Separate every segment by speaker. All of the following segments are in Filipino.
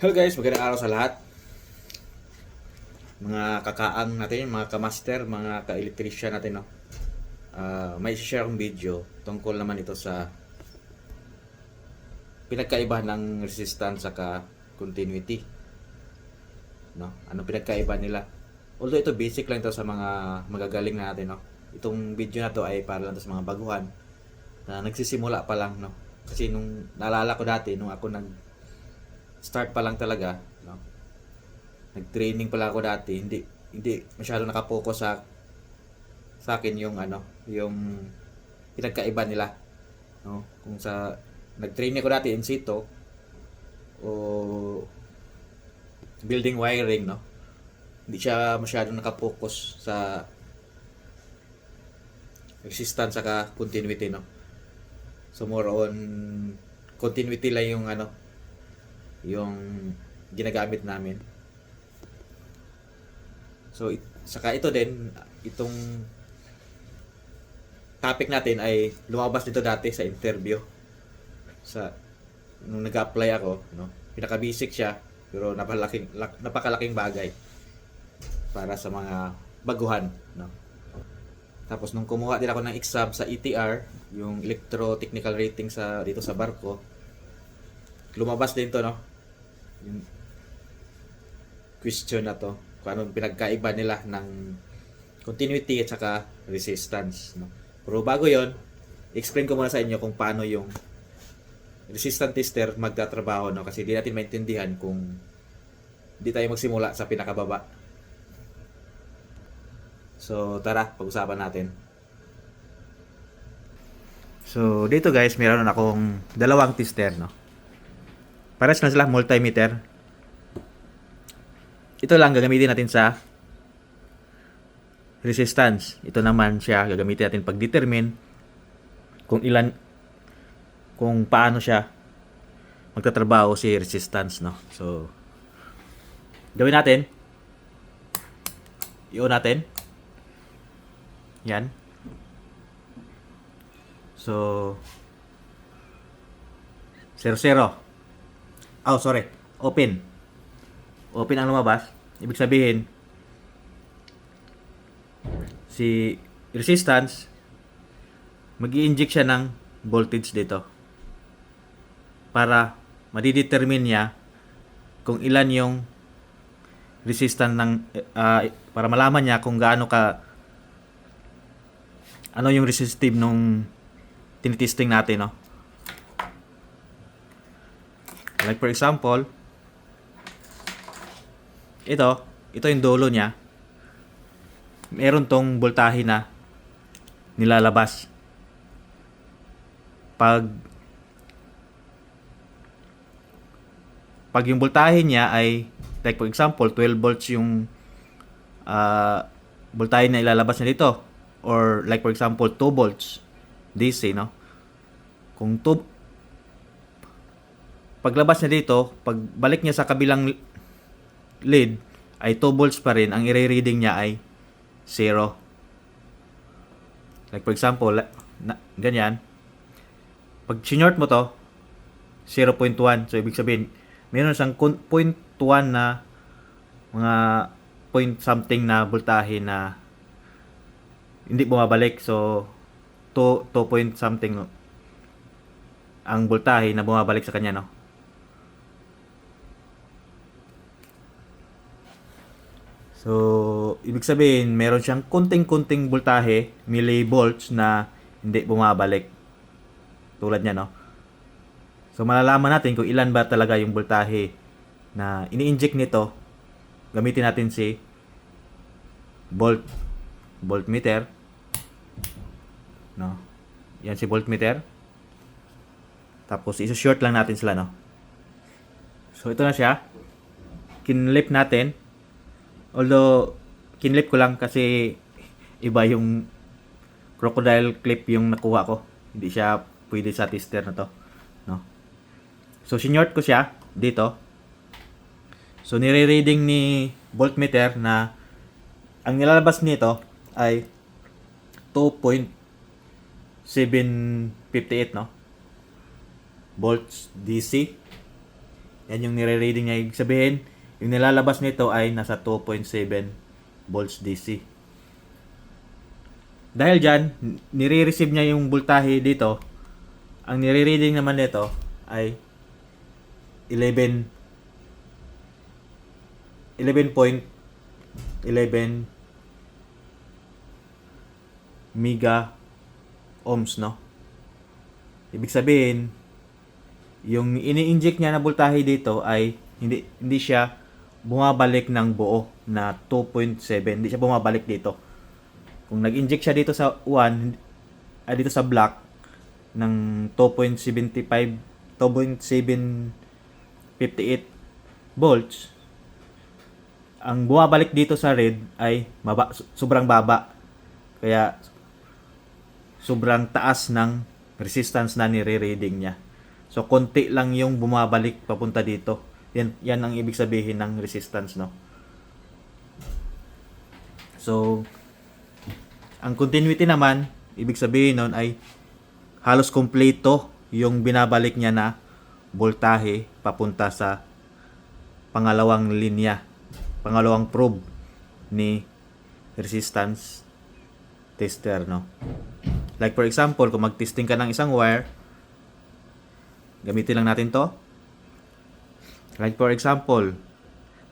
Speaker 1: Hello guys, magandang araw sa lahat. Mga kakaang natin, mga kamaster, mga ka-electrician natin, no? Ah, may share akong video tungkol naman ito sa pinagkaiba ng resistance saka continuity. No? Ano pinagkaiba nila? Although ito basic lang ito sa mga magagaling na natin, no? Itong video na to ay para lang sa mga baguhan na nagsisimula pa lang, no? Kasi nung naalala ko dati, nung ako nag start pa lang talaga, no? Nag-training pala ako dati, hindi hindi masyado nakapokus sa sa akin yung ano, yung pinagkaiba nila, no? Kung sa nag-training ako dati in situ o building wiring, no? Hindi siya masyado nakapokus sa resistance saka continuity, no? So more on continuity lang yung ano, yung ginagamit namin. So, it, saka ito din, itong topic natin ay lumabas dito dati sa interview. Sa, nung nag-apply ako, no? Pinaka-basic siya, pero napakalaking, lak, napakalaking bagay para sa mga baguhan, no? Tapos nung kumuha din ako ng exam sa ETR, yung electro-technical rating sa dito sa barko, lumabas din to, no? Yung question na to, kung anong pinagkaiba nila ng continuity at saka resistance, no? Pero bago yon explain ko muna sa inyo kung paano yung resistant tester magtatrabaho, no? Kasi di natin maintindihan kung di tayo magsimula sa pinakababa. So, tara, pag-usapan natin. So, dito guys, meron akong dalawang tester, no? Pares na sila multimeter. Ito lang gagamitin natin sa resistance. Ito naman siya gagamitin natin pag-determine kung ilan kung paano siya magtatrabaho si resistance, no? So, gawin natin. I-on natin. Yan. So, 00. Oh, sorry. Open. Open ang lumabas. Ibig sabihin, si resistance, mag inject siya ng voltage dito. Para madidetermine niya kung ilan yung resistance ng, ah, para malaman niya kung gaano ka, ano yung resistive nung tinitesting natin, no? Like for example, ito, ito yung dulo niya. Meron tong voltahe na nilalabas. Pag pag yung voltahe niya ay like for example 12 volts yung uh, voltahe na ilalabas niya dito or like for example 2 volts DC no kung 2 paglabas niya dito, pagbalik niya sa kabilang lead, ay 2 volts pa rin. Ang i-reading niya ay 0. Like for example, na, ganyan. Pag sinort mo to, 0.1. So, ibig sabihin, meron siyang 0.1 na mga point something na voltahe na hindi bumabalik. So, 2, 2 point something ang voltahe na bumabalik sa kanya, no? So, ibig sabihin, meron siyang kunting-kunting voltahe, millivolts na hindi bumabalik. Tulad niya, no? So, malalaman natin kung ilan ba talaga yung voltahe na ini-inject nito. Gamitin natin si volt voltmeter. No? Yan si voltmeter. Tapos, isa-short lang natin sila, no? So, ito na siya. Kinlip natin. Although, kinlip ko lang kasi iba yung crocodile clip yung nakuha ko. Hindi siya pwede sa tester na to. No? So, sinort ko siya dito. So, nire-reading ni voltmeter na ang nilalabas nito ay 2.758 no? volts DC. Yan yung nire-reading niya. Ibig sabihin, yung nilalabas nito ay nasa 2.7 volts DC. Dahil dyan, nire-receive niya yung voltahe dito. Ang nire-reading naman nito ay 11 11.11 mega ohms, no? Ibig sabihin, yung ini-inject niya na voltahe dito ay hindi hindi siya bumabalik ng buo na 2.7. Hindi siya bumabalik dito. Kung nag-inject siya dito sa 1, ay dito sa block ng 2.75 2.758 volts ang bumabalik dito sa red ay maba, sobrang baba. Kaya sobrang taas ng resistance na nire-reading niya. So konti lang yung bumabalik papunta dito. Yan yan ang ibig sabihin ng resistance, no. So ang continuity naman, ibig sabihin nun ay halos kompleto yung binabalik niya na voltahe papunta sa pangalawang linya, pangalawang probe ni resistance tester, no? Like for example, kung mag-testing ka ng isang wire, gamitin lang natin to. Like for example,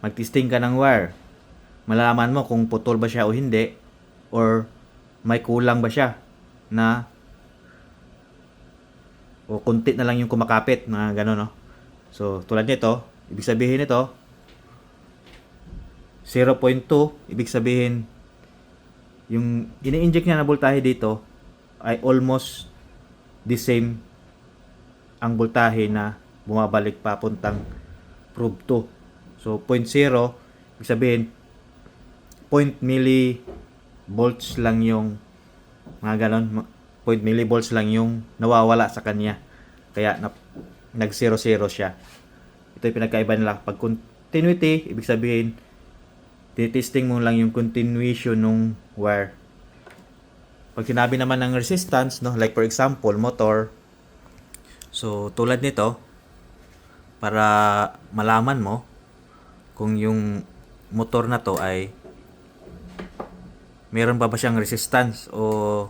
Speaker 1: mag-testing ka ng wire, malalaman mo kung putol ba siya o hindi, or may kulang ba siya na o kunti na lang yung kumakapit, mga gano'n, no? So, tulad nito, ibig sabihin nito, 0.2, ibig sabihin, yung ini-inject niya na voltahe dito ay almost the same ang voltahe na bumabalik papuntang probe 2. So, 0.0, ibig sabihin, 0.0 millivolts lang yung mga ganon, 0.0 millivolts lang yung nawawala sa kanya. Kaya na, nag 0 siya. Ito yung pinagkaiba nila. Pag continuity, ibig sabihin, titesting mo lang yung continuation ng wire. Pag sinabi naman ng resistance, no, like for example, motor, so tulad nito, para malaman mo kung yung motor na to ay meron pa ba siyang resistance o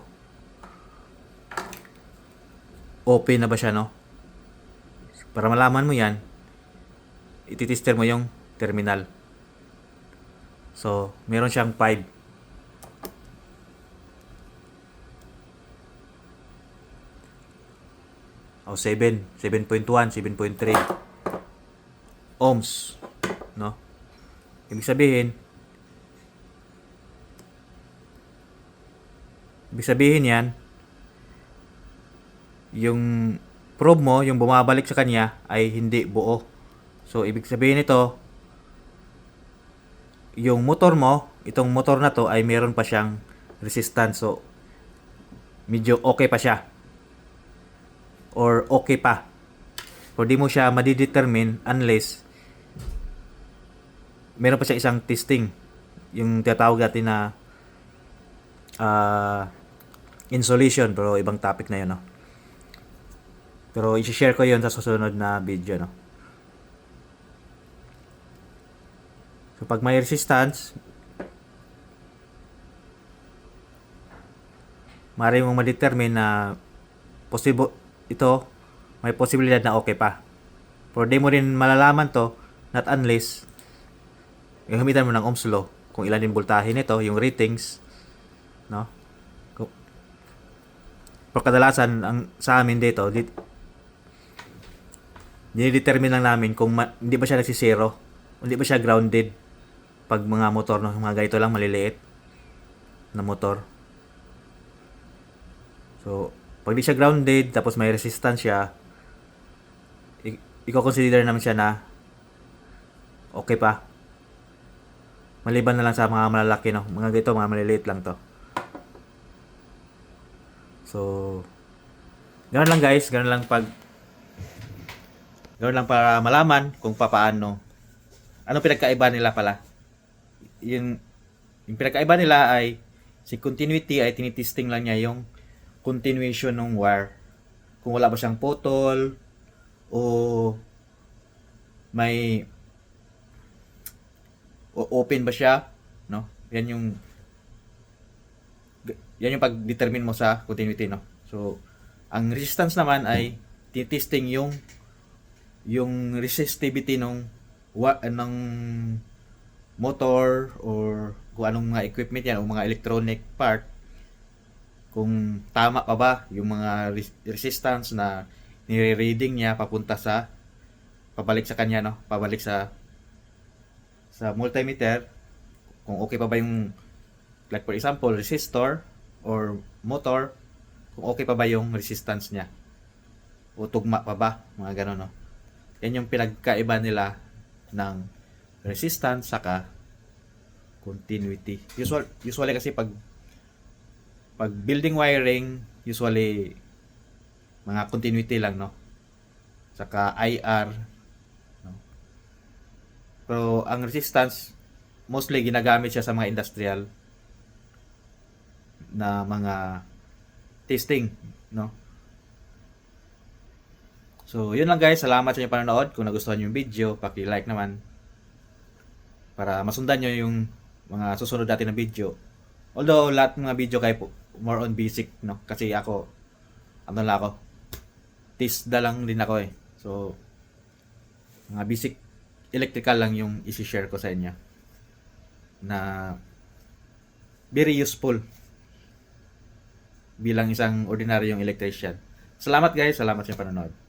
Speaker 1: open na ba siya, no? Para malaman mo yan, ititester mo yung terminal. So, meron siyang 5. O 7, 7.1, 7.3 ohms, no? Ibig sabihin, ibig sabihin yan, yung probe mo, yung bumabalik sa kanya, ay hindi buo. So, ibig sabihin nito, yung motor mo, itong motor na to ay meron pa siyang resistance. So, medyo okay pa siya. Or okay pa. Or di mo siya madidetermine unless meron pa siya isang testing. Yung tinatawag natin na uh, insulation. Pero ibang topic na yun, no? Pero i-share ko yun sa susunod na video, no? So, pag may resistance, maaari mong ma-determine na possible ito, may posibilidad na okay pa. Pero di mo rin malalaman to, not unless gamitan mo ng Ohm's law kung ilan yung voltahe nito, yung ratings, no? Pero kadalasan, ang, sa amin dito, dit, dinidetermine lang namin kung ma, hindi ba siya nagsisero, hindi ba siya grounded, pag mga motor no, mga ganito lang maliliit na motor. So, pag di siya grounded tapos may resistance siya, i- i-consider namin siya na okay pa. Maliban na lang sa mga malalaki no, mga ganito mga maliliit lang to. So, ganun lang guys, ganun lang pag ganun lang para malaman kung papaano ano pinagkaiba nila pala yung, yung pinakaiba nila ay si continuity ay tinitesting lang niya yung continuation ng wire. Kung wala ba siyang putol o may o- open ba siya, no? Yan yung yan yung pag-determine mo sa continuity, no? So, ang resistance naman ay titesting yung yung resistivity ng wa, ng motor or kung anong mga equipment yan o mga electronic part kung tama pa ba yung mga res- resistance na nire-reading niya papunta sa pabalik sa kanya no pabalik sa sa multimeter kung okay pa ba yung like for example resistor or motor kung okay pa ba yung resistance niya? O tugma pa ba? Mga ganun no? Yan yung pinagkaiba nila ng resistance saka continuity. Usual usually kasi pag pag building wiring usually mga continuity lang no? Saka IR? Pero ang resistance mostly ginagamit siya sa mga industrial na mga testing no So, yun lang guys. Salamat sa inyong panonood. Kung nagustuhan yung video, paki-like naman. Para masundan nyo yung mga susunod natin na video. Although, lahat ng mga video kay po, more on basic, no? Kasi ako, ano lang ako, tisda lang din ako eh. So, mga basic electrical lang yung isi-share ko sa inyo. Na very useful bilang isang ordinaryong electrician. Salamat guys, salamat sa panonood.